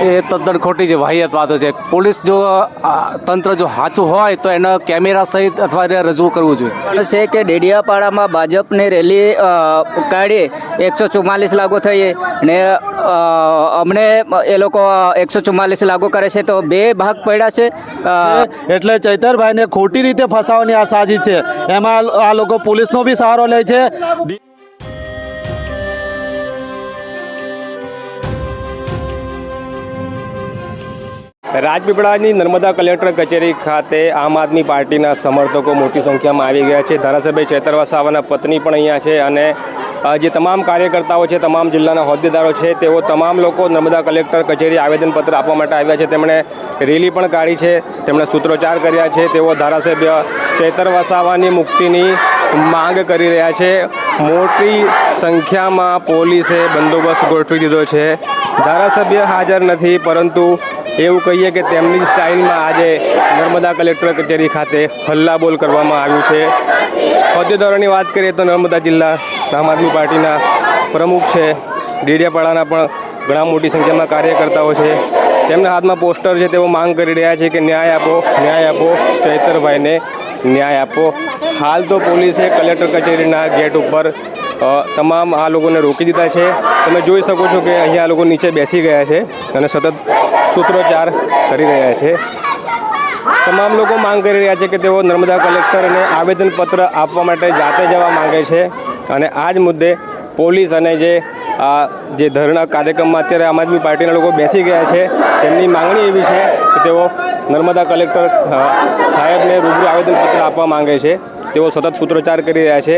એ તદ્દન ખોટી જે વાહિયાત વાતો છે. પોલીસ જો આ, તંત્ર જો સાચું હોય તો એના કેમેરા સહિત અથવા એને રજૂ કરવું જોઈએ. છે કે ડેડિયાપાડામાં ભાજપની રેલી કાઢી એકસો ચુમ્માલીસ લાગુ થઈ ને અમને એ લોકો એકસો ચુમ્માલીસ લાગુ કરે છે તો બે ભાગ પડ્યા છે. એટલે ચૈતરભાઈને ખોટી રીતે ફસાવવાની આ સાજી છે. એમાં આ લોકો પોલીસનો બી સહારો લે છે. રાજપીપળાની નર્મદા કલેક્ટર કચેરી ખાતે આમ આદમી પાર્ટીના સમર્થકો મોટી સંખ્યામાં આવી ગયા છે. ધારાસભ્ય ચેતર વસાવાના પત્ની પણ અહીંયા છે અને જે તમામ કાર્યકર્તાઓ છે, તમામ જિલ્લાના હોદ્દેદારો છે, તેઓ તમામ લોકો નર્મદા કલેક્ટર કચેરી આવેદનપત્ર આપવા માટે આવ્યા છે. તેમણે રેલી પણ કાઢી છે, તેમણે સૂત્રોચ્ચાર કર્યા છે, તેઓ ધારાસભ્ય ચેતર વસાવાની મુક્તિની માંગ કરી રહ્યા છે. મોટી સંખ્યામાં પોલીસે બંદોબસ્ત ગોઠવી દીધો છે. ધારાસભ્ય હાજર નથી, પરંતુ એવું કહીએ કે તેમની સ્ટાઇલમાં આજે નર્મદા કલેક્ટર કચેરી ખાતે હલ્લાબોલ કરવામાં આવ્યું છે. હોદ્દેદારોની વાત કરીએ તો નર્મદા જિલ્લા આમ આદમી પાર્ટીના પ્રમુખ છે. ડેડિયાપાડાના પણ ઘણા મોટી સંખ્યામાં કાર્યકર્તાઓ છે. તેમના હાથમાં પોસ્ટર છે તેઓ માંગ કરી રહ્યા છે કે ન્યાય આપો ન્યાય આપો, ચૈતરભાઈને ન્યાય આપો. હાલ તો પોલીસે કલેક્ટર કચેરીના ગેટ ઉપર તમામ આ લોકોને રોકી દીધા છે. તમે જોઈ શકો છો કે અહીંયા આ લોકો નીચે બેસી ગયા છે અને સતત સૂત્રોચ્ચાર કરી રહ્યા છે. તમામ લોકો માંગ કરી રહ્યા છે કે તેઓ નર્મદા કલેક્ટરને આવેદનપત્ર આપવા માટે જાતે જવા માંગે છે. અને આ જ મુદ્દે પોલીસ અને જે જે ધરણા કાર્યક્રમમાં અત્યારે આમ આદમી પાર્ટીના લોકો બેસી ગયા છે, તેમની માંગણી એવી છે કે તેઓ નર્મદા કલેક્ટર સાહેબને રૂબરૂ આવેદનપત્ર આપવા માંગે છે. તેઓ સતત સૂત્રોચ્ચાર કરી રહ્યા છે.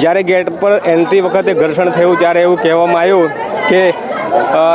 જ્યારે ગેટ પર એન્ટ્રી વખતે ઘર્ષણ થયું ત્યારે એવું કહેવામાં આવ્યું કે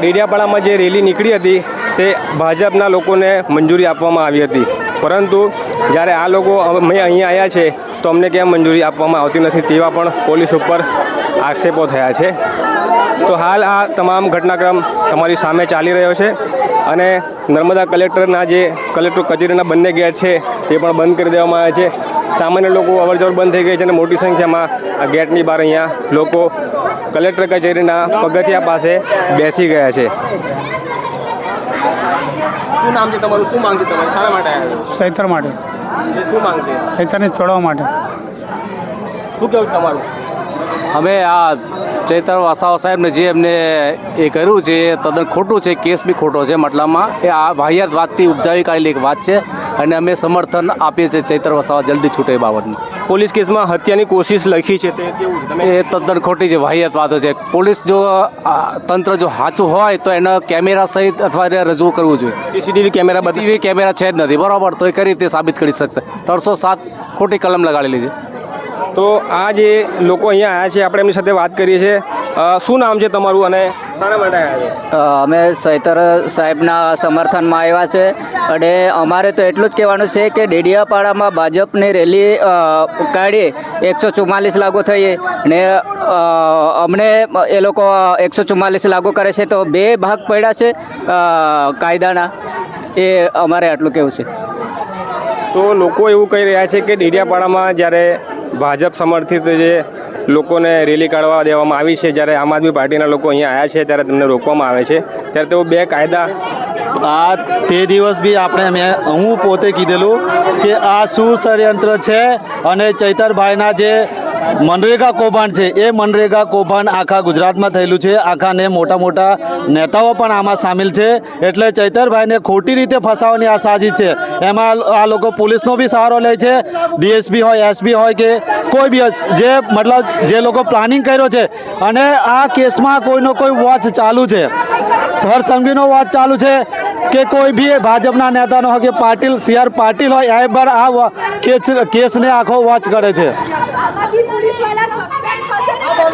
ડેડિયાપાડામાં જે રેલી નીકળી હતી તે ભાજપના લોકોને મંજૂરી આપવામાં આવી હતી. પરંતુ જ્યારે આ લોકો અમે અહીં આવ્યા છે તો અમને કેમ મંજૂરી આપવામાં આવતી નથી તેવા પણ પોલીસ ઉપર આક્ષેપો થયા છે. તો હાલ આ તમામ ઘટનાક્રમ તમારી સામે ચાલી રહ્યો છે અને નર્મદા કલેક્ટરના જે કલેક્ટર કચેરીના બંને ગેટ છે તે પણ બંધ કરી દેવામાં આવ્યા છે. સામાન્ય લોકો અવરજવર બંધ થઈ ગઈ છે અને મોટી સંખ્યામાં આ ગેટની બહાર અહીંયા લોકો કલેક્ટર કચેરીના પગથિયા પાસે બેસી ગયા છે. શું નામ છે તમારું? શું માંગ છે તમારી? શાના માટે સૈતર માટે. શું માંગ છે? સૈતરને છોડવા માટે. શું કેવું તમારું? અમે આ ચૈતર વસાવા સાહેબને જે એમને એ કર્યું છે એ તદ્દન ખોટું છે કેસ બી ખોટો છે મતલબમાં એ આ વાહિયાત વાતથી ઉપજાવી કાઢેલી એક વાત છે. અને અમે સમર્થન આપીએ છીએ ચૈતર વસાવા જલ્દી છૂટે એ બાબતનું. પોલીસ કેસમાં હત્યાની કોશિશ લખી છે તે કેવું એ તદ્દન ખોટી છે વાહિયાત વાતો છે. પોલીસ જો તંત્ર જો સાચું હોય તો એના કેમેરા સહિત અથવા એને રજૂ કરવું જોઈએ. સીસીટીવી કેમેરા બધી કેમેરા છે જ નથી. બરાબર? તો એ કરી રીતે સાબિત કરી શકશે? ત્રણસો સાત ખોટી કલમ લગાડેલી છે તો આ જે લોકો અહીંયા આવ્યા છે આપણે એમની સાથે વાત કરીએ છીએ. શું નામ છે તમારું અને અમે સૈતર સાહેબના સમર્થનમાં આવ્યા છે. અને અમારે તો એટલું જ કહેવાનું છે કે ડેડિયાપાડામાં ભાજપની રેલી કાઢી એકસો ચુમ્માલીસ લાગુ થઈ ને અમને એ લોકો એકસો ચુમ્માલીસ લાગુ કરે છે તો બે ભાગ પડ્યા છે કાયદાના. એ અમારે આટલું કહેવું છે. તો લોકો એવું કહી રહ્યા છે કે ડેડિયાપાડામાં જ્યારે ભાજપ સમર્થિત જે લોકોને રેલી કાઢવા દેવામાં આવી છે. જ્યારે આમ આદમી પાર્ટીના લોકો અહીંયા આવ્યા છે, ત્યારે તેમને રોકવામાં આવે છે. ત્યારે તેઓ બે કાયદા આ તે દિવસ બી આપણે મેં હું પોતે કીધેલું કે આ શું ષડયંત્ર છે અને ચૈતરભાઈના જે મનરેગા કૌભાંડ છે. એ મનરેગા કૌભાંડ આખા ગુજરાતમાં થયેલું છે. આખા ને મોટા મોટા નેતાઓ પણ આમાં સામેલ છે. એટલે ચૈતરભાઈને ખોટી રીતે ફસાવવાની આ સાજી છે. એમાં આ લોકો પોલીસનો બી સહારો લે છે. ડીએસપી હોય, એસપી હોય કે કોઈ બી જે મતલબ જે લોકો પ્લાનિંગ કર્યો છે. અને આ કેસમાં કોઈનો કોઈ વોચ ચાલુ છે. સર સંઘવીનો વોચ ચાલુ છે કે કોઈ બી ભાજપના નેતાનો હોય કે પાટીલ, સી પાટીલ હોય, એ આ કેસ કેસને આખો વોચ કરે છે.